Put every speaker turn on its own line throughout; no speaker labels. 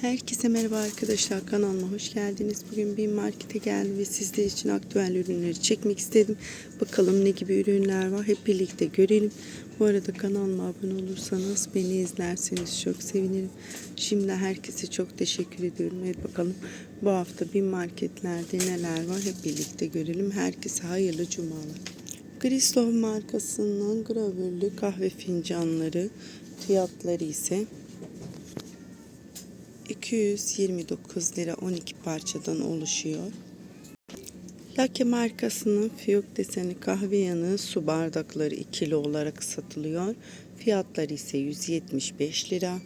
Herkese merhaba arkadaşlar kanalıma hoş geldiniz. Bugün bir markete geldim ve sizler için aktüel ürünleri çekmek istedim. Bakalım ne gibi ürünler var hep birlikte görelim. Bu arada kanalıma abone olursanız beni izlerseniz çok sevinirim. Şimdi herkese çok teşekkür ediyorum. Evet bakalım bu hafta bir marketlerde neler var hep birlikte görelim. Herkese hayırlı cumalar. Christoph markasının gravürlü kahve fincanları fiyatları ise 229 lira 12 parçadan oluşuyor. Lake markasının fiyok deseni kahve yanığı su bardakları ikili olarak satılıyor. Fiyatları ise 175 lira.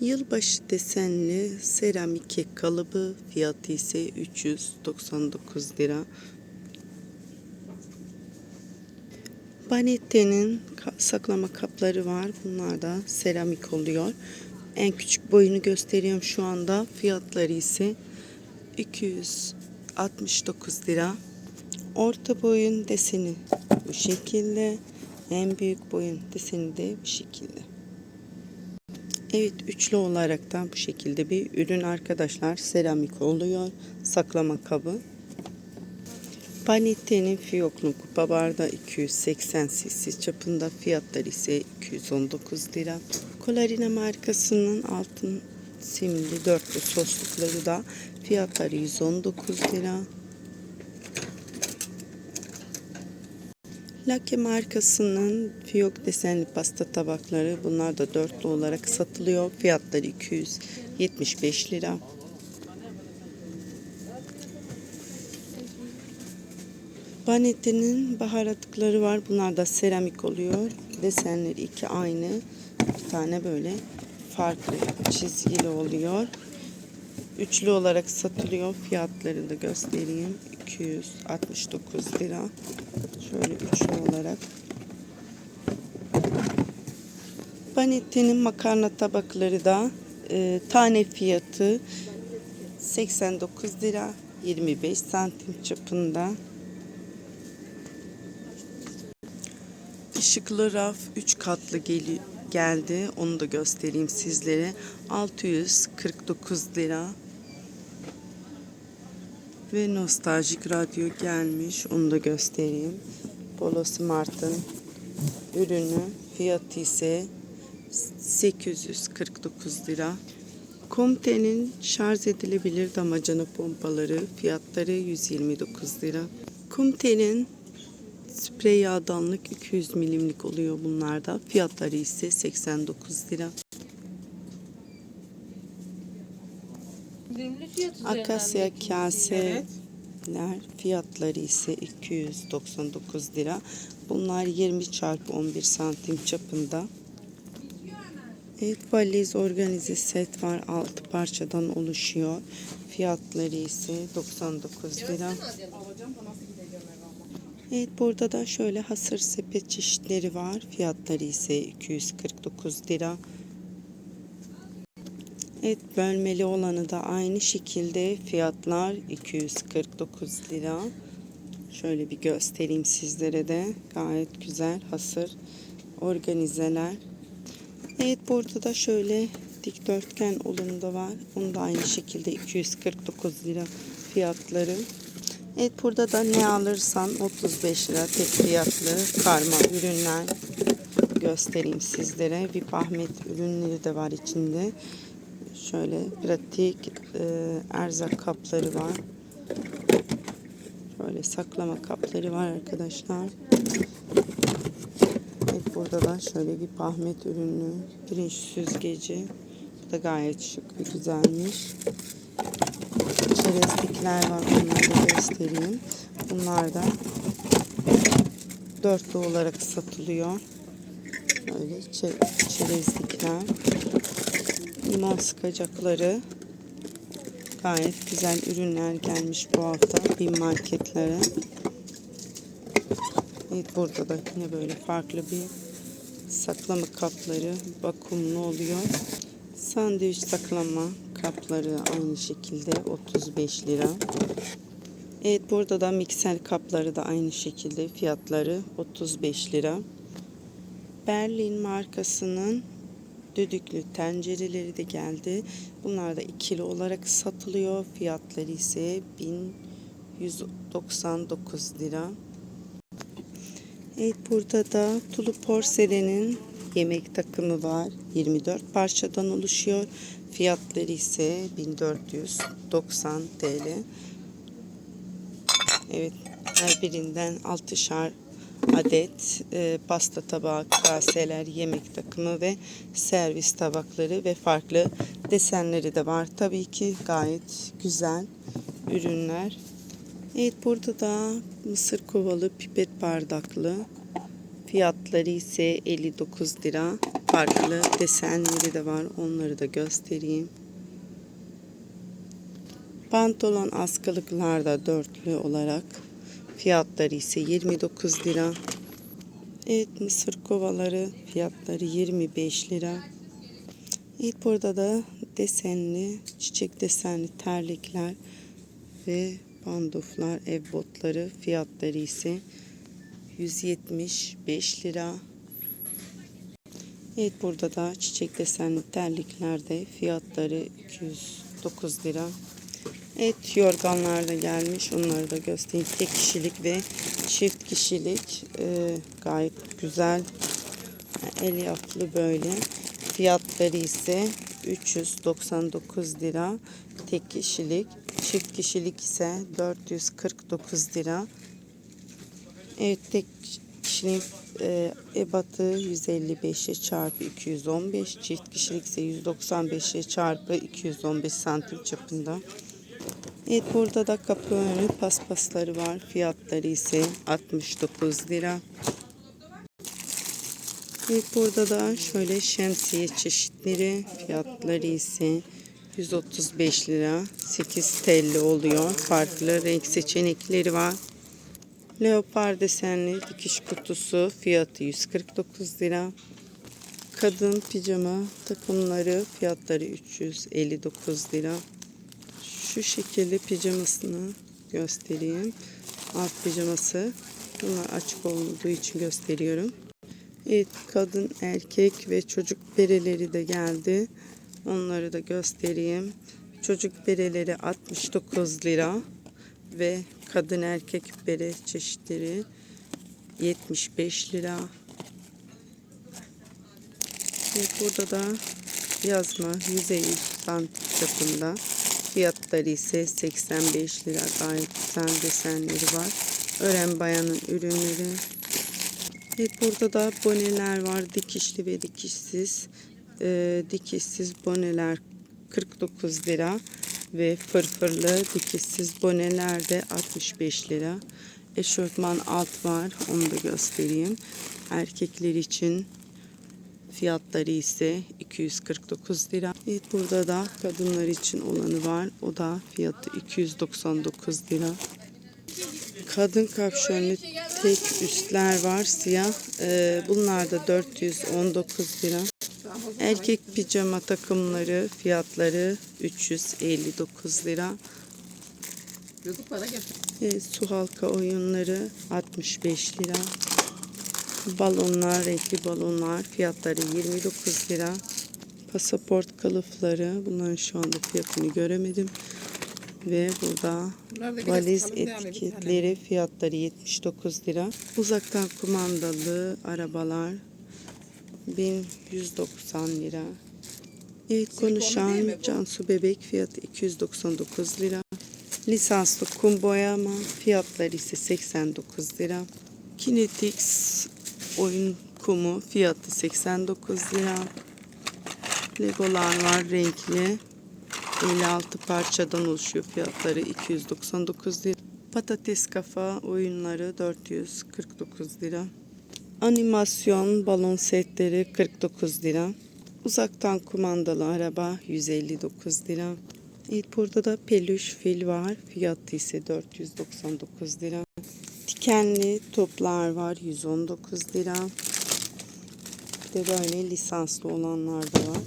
Yılbaşı desenli seramik kek kalıbı fiyatı ise 399 lira. Banette'nin saklama kapları var. Bunlar da seramik oluyor. En küçük boyunu gösteriyorum şu anda. Fiyatları ise 269 lira. Orta boyun deseni bu şekilde. En büyük boyun deseni de bu şekilde. Evet üçlü olarak da bu şekilde bir ürün arkadaşlar. Seramik oluyor. Saklama kabı. Panette'nin fiyoklu kupa bardağı 280 cc çapında fiyatları ise 219 lira. Colarina markasının altın simli dörtlü soslukları da fiyatları 119 lira. Lake markasının fiyok desenli pasta tabakları bunlar da dörtlü olarak satılıyor. Fiyatları 275 lira. Banette'nin baharatlıkları var. Bunlar da seramik oluyor. Desenleri iki aynı. Bir tane böyle farklı çizgili oluyor. Üçlü olarak satılıyor. Fiyatları da göstereyim. 269 lira. Şöyle üçlü olarak. Banette'nin makarna tabakları da e, tane fiyatı 89 lira 25 santim çapında. Işıklı raf 3 katlı geli geldi. Onu da göstereyim sizlere. 649 lira. Ve nostaljik radyo gelmiş. Onu da göstereyim. Polo Smart'ın ürünü. Fiyatı ise 849 lira. Comte'nin şarj edilebilir damacana pompaları fiyatları 129 lira. Comte'nin Sprey yağdanlık 200 milimlik oluyor bunlarda. Fiyatları ise 89 lira. Akasya kaseler fiyatları ise 299 lira. Bunlar 20 çarpı 11 santim çapında. Evet valiz organize set var. 6 parçadan oluşuyor. Fiyatları ise 99 lira. Evet burada da şöyle hasır sepet çeşitleri var. Fiyatları ise 249 lira. Evet bölmeli olanı da aynı şekilde fiyatlar 249 lira. Şöyle bir göstereyim sizlere de. Gayet güzel hasır organizeler. Evet burada da şöyle dikdörtgen olanı da var. Onu da aynı şekilde 249 lira fiyatları. Evet burada da ne alırsan 35 lira tek fiyatlı karma ürünler göstereyim sizlere. Bir Ahmet ürünleri de var içinde. Şöyle pratik e, erzak kapları var. Şöyle saklama kapları var arkadaşlar. Evet burada da şöyle bir Ahmet ürünü pirinç süzgeci. Bu da gayet şık ve güzelmiş çerezlikler var. Onları da göstereyim. Bunlar da dörtlü olarak satılıyor. Böyle çe- çerezlikler. Limon sıkacakları. Gayet güzel ürünler gelmiş bu hafta bin marketlere. Evet burada da yine böyle farklı bir saklama kapları vakumlu oluyor. Sandviç saklama kapları aynı şekilde 35 lira. Evet burada da mikser kapları da aynı şekilde fiyatları 35 lira. Berlin markasının düdüklü tencereleri de geldi. Bunlar da ikili olarak satılıyor. Fiyatları ise 1199 lira. Evet burada da Tulu Porselen'in yemek takımı var. 24 parçadan oluşuyor. Fiyatları ise 1490 TL. Evet her birinden 6'şar adet e, pasta tabağı, kaseler, yemek takımı ve servis tabakları ve farklı desenleri de var. Tabii ki gayet güzel ürünler. Evet burada da mısır kovalı pipet bardaklı. Fiyatları ise 59 lira. Farklı desenleri de var. Onları da göstereyim. Pantolon askılıklar da dörtlü olarak. Fiyatları ise 29 lira. Evet mısır kovaları fiyatları 25 lira. Evet burada da desenli, çiçek desenli terlikler ve bandoflar, ev botları fiyatları ise 175 lira. Evet burada da çiçek desenli terliklerde fiyatları 209 lira. Evet yorganlar da gelmiş. Onları da göstereyim. Tek kişilik ve çift kişilik e, gayet güzel. El yapılı böyle. Fiyatları ise 399 lira. Tek kişilik. Çift kişilik ise 449 lira. Evet tek kişinin e, ebatı 155'e çarpı 215. Çift kişilik ise 195'e çarpı 215 santim çapında. Evet burada da kapı önü paspasları var. Fiyatları ise 69 lira. Evet burada da şöyle şemsiye çeşitleri. Fiyatları ise 135 lira. 8 telli oluyor. Farklı renk seçenekleri var. Leopar desenli dikiş kutusu fiyatı 149 lira. Kadın pijama takımları fiyatları 359 lira. Şu şekilde pijamasını göstereyim. Alt pijaması. Bunlar açık olduğu için gösteriyorum. Evet kadın, erkek ve çocuk bereleri de geldi. Onları da göstereyim. Çocuk bereleri 69 lira ve kadın erkek bere çeşitleri 75 lira. Ve burada da yazma yüzey santim çapında. Fiyatları ise 85 lira. Gayet desenleri var. Ören bayanın ürünleri. Evet burada da boneler var. Dikişli ve dikişsiz. Ee, dikişsiz boneler 49 lira ve fırfırlı dikişsiz boneler de 65 lira. Eşofman alt var. Onu da göstereyim. Erkekler için fiyatları ise 249 lira. Evet burada da kadınlar için olanı var. O da fiyatı 299 lira. Kadın kapşonlu tek üstler var siyah. Ee, bunlar da 419 lira. Erkek pijama takımları fiyatları 359 lira. Ee, su halka oyunları 65 lira. Balonlar, renkli balonlar fiyatları 29 lira. Pasaport kılıfları bunların şu anda fiyatını göremedim. Ve burada valiz etiketleri fiyatları 79 lira. Uzaktan kumandalı arabalar 1190 lira. Evet konuşan? Cansu Bebek fiyatı 299 lira. Lisanslı kum boyama fiyatları ise 89 lira. Kinetix oyun kumu fiyatı 89 lira. Legolar var renkli. 56 parçadan oluşuyor fiyatları 299 lira. Patates kafa oyunları 449 lira. Animasyon balon setleri 49 lira. Uzaktan kumandalı araba 159 lira. Evet burada da peluş fil var. Fiyatı ise 499 lira. Dikenli toplar var 119 lira. Bir de böyle lisanslı olanlar da var.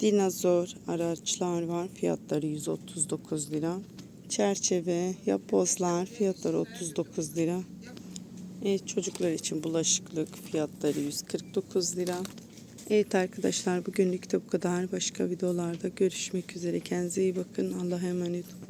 Dinozor araçlar var. Fiyatları 139 lira. Çerçeve, yapbozlar fiyatları 39 lira. Evet, çocuklar için bulaşıklık fiyatları 149 lira. Evet arkadaşlar bugünlük de bu kadar. Başka videolarda görüşmek üzere. Kendinize iyi bakın. Allah'a emanet olun.